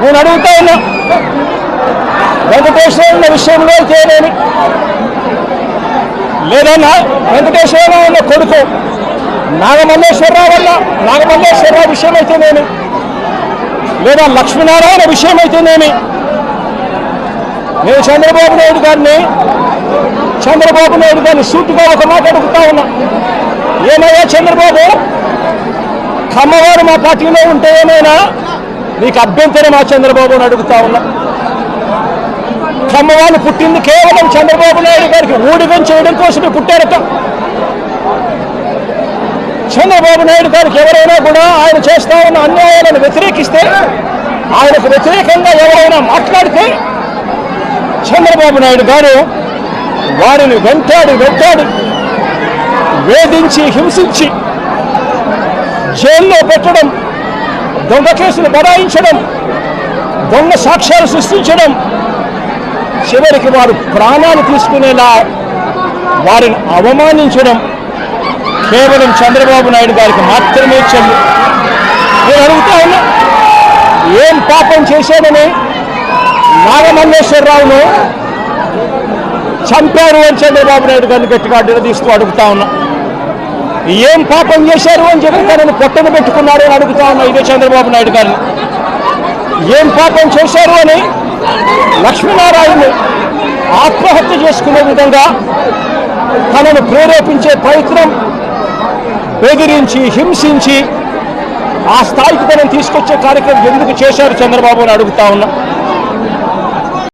నేను అడుగుతా ఉన్నా. వెంకటేశ్వర విషయంలో చేయలేని లేదన్నా వెంకటేశ్వరరావు ఉన్న కొడుకు నాగమల్లేశ్వరరావు వల్ల నాగమల్లేశ్వరరావు విషయం అయితేనేమి లేదా లక్ష్మీనారాయణ విషయం అయితేనేమి నేను చంద్రబాబు నాయుడు గారిని చంద్రబాబు నాయుడు గారిని సూటిగా ఒక మాట అడుగుతా ఉన్నా. ఏమయ్యా చంద్రబాబు? కమ్మవారు మా పార్టీలో ఉంటే ఏమైనా నీకు అభ్యంతరం ఆ చంద్రబాబు అని అడుగుతా ఉన్నా? కమ్మవాళ్ళు పుట్టింది కేవలం చంద్రబాబు నాయుడు గారికి ఊడిగం చేయడం కోసమే పుట్టారట. చంద్రబాబు నాయుడు గారికి ఎవరైనా కూడా ఆయన చేస్తా ఉన్న అన్యాయాలను వ్యతిరేకిస్తే ఆయనకు వ్యతిరేకంగా ఎవరైనా మాట్లాడితే చంద్రబాబు నాయుడు గారు వారిని వెంటాడి వెంటాడి వేధించి హింసించి జైల్లో పెట్టడం దొంగ కేసులు బడాయించడం దొంగ సాక్ష్యాలు సృష్టించడం చివరికి వారు ప్రాణాలు తీసుకునేలా వారిని అవమానించడం కేవలం చంద్రబాబు నాయుడు గారికి మాత్రమే చెల్లు. నేను అడుగుతా ఉన్నా ఏం పాపం చేశాడని నాగమల్లేశ్వరరావును చంపారు అని చంద్రబాబు నాయుడు గారిని గట్టిగా నిలదీస్తూ అడుగుతా ఉన్నా. ఏం పాపం చేశారు అని చెప్పి తనను పొట్టను పెట్టుకున్నారు అని అడుగుతా ఉన్నా ఇదే చంద్రబాబు నాయుడు గారిని. ఏం పాపం చేశారు అని లక్ష్మీనారాయణ ఆత్మహత్య చేసుకునే విధంగా తనను ప్రేరేపించే ప్రయత్నం బెదిరించి హింసించి ఆ స్థాయికి తనను తీసుకొచ్చే కార్యక్రమం ఎందుకు చేశారు చంద్రబాబు అని అడుగుతా ఉన్నా.